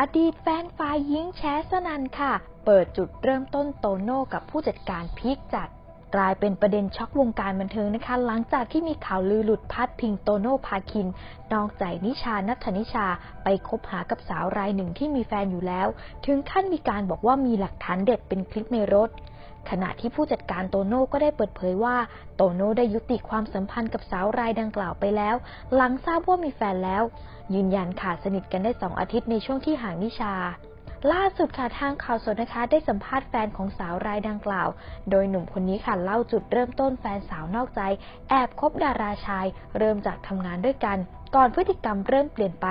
อดีตแฟนฝ่ายหญิงแชสนันค่ะ เปิดจุดเริ่มต้นโตโน่กับผู้จัดการพีคจัด กลายเป็นประเด็นช็อกวงการบันเทิงนะคะ หลังจากที่มีข่าวลือหลุดพัดพิงโตโน่พาคิน นอกใจนิชานัทนิชาไปคบหากับสาวรายหนึ่งที่มีแฟนอยู่แล้ว ถึงขั้นมีการบอกว่ามีหลักฐานเด็ดเป็นคลิปในรถ ขณะที่ผู้จัดการโตโน่ก็ได้เปิดเผยว่าโตโน่ได้ยุติความสัมพันธ์กับสาวรายดังกล่าวไปแล้ว หลังทราบว่ามีแฟนแล้ว ยืนยันขาดสนิทกันได้สองอาทิตย์ในช่วงที่ห่างนิชา ล่าสุดค่ะทางข่าวสดนะคะ ได้สัมภาษณ์แฟนของสาวรายดังกล่าว โดยหนุ่มคนนี้ค่ะเล่าจุดเริ่มต้นแฟนสาวนอกใจ แอบคบดาราชาย เริ่มจากทำงานด้วยกัน ก่อนพฤติกรรมเริ่มเปลี่ยนไป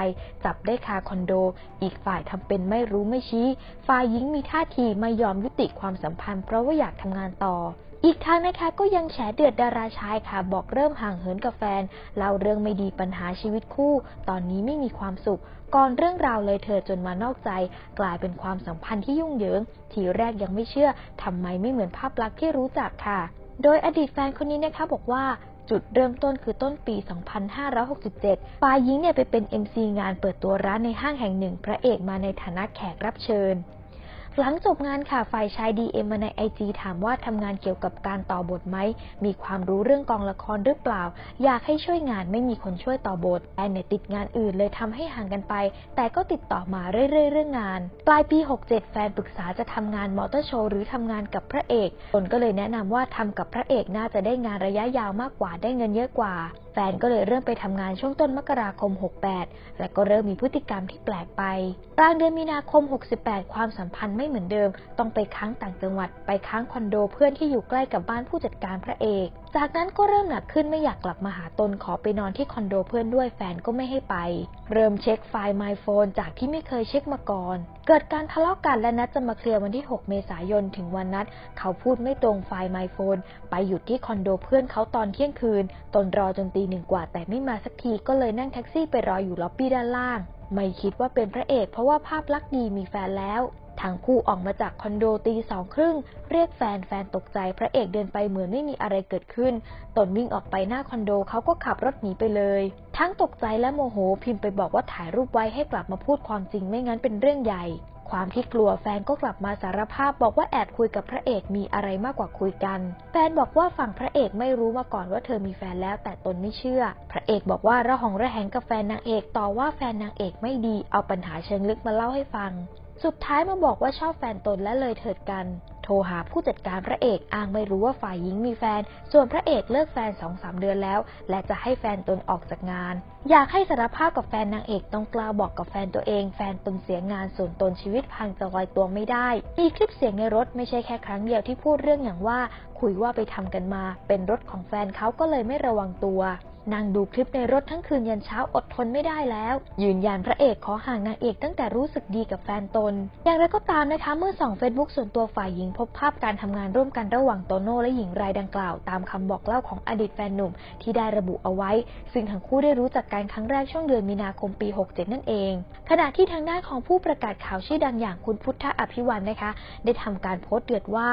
จับได้คาคอนโด อีกฝ่ายทำเป็นไม่รู้ไม่ชี้ ฝ่ายหญิงมีท่าทีไม่ยอมยุติความสัมพันธ์เพราะว่าอยากทำงานต่อ อีกทางนะคะก็ยังแฉเดือดดาราชายค่ะ บอกเริ่มห่างเหินกับแฟนเล่าเรื่องไม่ดีปัญหาชีวิตคู่ ตอนนี้ไม่มีความสุข ก่อนเรื่องราวเลยเธอจนมานอกใจ กลายเป็นความสัมพันธ์ที่ยุ่งเหยิง ทีแรกยังไม่เชื่อทำไมไม่เหมือนภาพลักษณ์ที่รู้จักค่ะ โดยอดีตแฟนคนนี้นะคะบอกว่าจุดเริ่มต้นคือต้นปี 2567 ฝ่ายหญิงเนี่ยไปเป็น MC งานเปิดตัวร้านในห้างแห่งหนึ่ง พระเอกมาในฐานะแขกรับเชิญ หลังจบงานค่ะ ฝ่ายชาย DM มาในไอจีถามว่าทำงานเกี่ยวกับการต่อบทไหม มีความรู้เรื่องกองละครหรือเปล่า อยากให้ช่วยงานไม่มีคนช่วยต่อบทแอนเนี่ยติดงานอื่นเลยทำให้ห่างกันไป แต่ก็ติดต่อมาเรื่อยๆเรื่องงาน ปลายปี 67 แฟนปรึกษาจะทำงานมอเตอร์โชว์หรือทำงานกับพระเอกตนก็เลยแนะนำว่าทำกับพระเอกน่าจะได้งานระยะยาวมากกว่าได้เงินเยอะกว่า แฟนก็เลยเริ่มไปทำงานช่วงต้นมกราคม 68 และก็เริ่มมีพฤติกรรมที่แปลกไป กลางเดือนมีนาคม 68 ความสัมพันธ์ไม่เหมือนเดิม ต้องไปค้างต่างจังหวัด ไปค้างคอนโดเพื่อนที่อยู่ใกล้กับบ้านผู้จัดการพระเอก จากนั้นก็เริ่มหนักขึ้นไม่อยากกลับมาหาตนขอไปนอนที่คอนโดเพื่อนด้วยแฟนก็ไม่ให้ไป เริ่มเช็คไฟล์ My Phone จากที่ไม่เคยเช็คมาก่อน เกิดการทะเลาะกันและนัดจะมาเคลียร์วันที่ 6 เมษายนถึงวันนัด เขาพูดไม่ตรงไฟล์ My Phone ไปหยุดที่คอนโดเพื่อนเขาตอนเที่ยงคืน ตนรอจนตีหนึ่งกว่าแต่ไม่มาสักทีก็เลยนั่งแท็กซี่ไปรออยู่ล็อบบี้ด้านล่าง ไม่คิดว่าเป็นพระเอกเพราะว่าภาพลักษณ์ดีมีแฟนแล้ว ทั้งคู่ออกมาจากคอนโดตีสองครึ่ง เรียกแฟนแฟนตกใจ พระเอกเดินไปเหมือนไม่มีอะไรเกิดขึ้น ตนวิ่งออกไปหน้าคอนโดเขาก็ขับรถหนีไปเลย ทั้งตกใจและโมโหพิมพ์ไปบอกว่าถ่ายรูปไว้ให้กลับมาพูดความจริงไม่งั้นเป็นเรื่องใหญ่ ความที่กลัวแฟนก็กลับมาสารภาพบอกว่าแอบคุยกับพระเอกมีอะไรมากกว่าคุยกัน แฟนบอกว่าฝั่งพระเอกไม่รู้มาก่อนว่าเธอมีแฟนแล้วแต่ตนไม่เชื่อ พระเอกบอกว่าระหองระแหงกับแฟนนางเอกต่อว่าแฟนนางเอกไม่ดีเอาปัญหาเชิงลึกมาเล่าให้ฟัง สุดท้ายมาบอกว่าชอบแฟนตนและเลยเถิดกัน โทรหาผู้จัดการพระเอกอ้างไม่รู้ว่าฝ่ายหญิงมีแฟน ส่วนพระเอกเลิกแฟนสองสามเดือนแล้ว และจะให้แฟนตนออกจากงาน อยากให้สารภาพกับแฟนนางเอกต้องกล้าบอกกับแฟนตัวเอง แฟนตนเสียงานส่วนตนชีวิตพังจะลอยตัวไม่ได้ มีคลิปเสียงในรถไม่ใช่แค่ครั้งเดียวที่พูดเรื่องอย่างว่า คุยว่าไปทำกันมา เป็นรถของแฟนเขาก็เลยไม่ระวังตัว นั่งดูคลิปในรถทั้งคืนยันเช้าอดทนไม่ได้แล้ว ยืนยันพระเอกขอห่างนางเอกตั้งแต่รู้สึกดีกับแฟนตน อย่างไรก็ตามนะคะเมื่อส่องเฟซบุ๊กส่วนตัวฝ่ายหญิงพบภาพการทำงานร่วมกันระหว่างโตโน่และหญิงรายดังกล่าว ตามคำบอกเล่าของอดีตแฟนหนุ่มที่ได้ระบุเอาไว้ ซึ่งทั้งคู่ได้รู้จักกันครั้งแรกช่วงเดือนมีนาคมปี 67 นั่นเอง ขณะที่ทางด้านของผู้ประกาศข่าวชื่อดังอย่างคุณพุทธอภิวันนะคะ ได้ทำการโพสต์เดือดว่า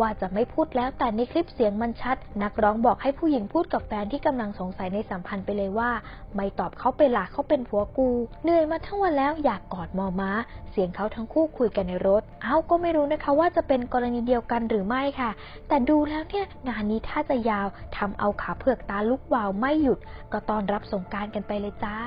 ว่าจะไม่พูดแล้วแต่ในคลิปเสียงมันชัด นักร้องบอกให้ผู้หญิงพูดกับแฟนที่กำลังสงสัยในสัมพันธ์ไปเลยว่า ไม่ตอบเขาไปหลักเขาเป็นผัวกู เหนื่อยมาทั้งวันแล้วอยากกอดมอม้า เสียงเขาทั้งคู่คุยกันในรถ เอ้าก็ไม่รู้นะคะว่าจะเป็นกรณีเดียวกันหรือไม่ค่ะ แต่ดูแล้วเนี่ยงานนี้ถ้าจะยาวทำเอาขาเผือกตาลุกวาวไม่หยุด ก็ตอนรับสงการกันไปเลยจ้า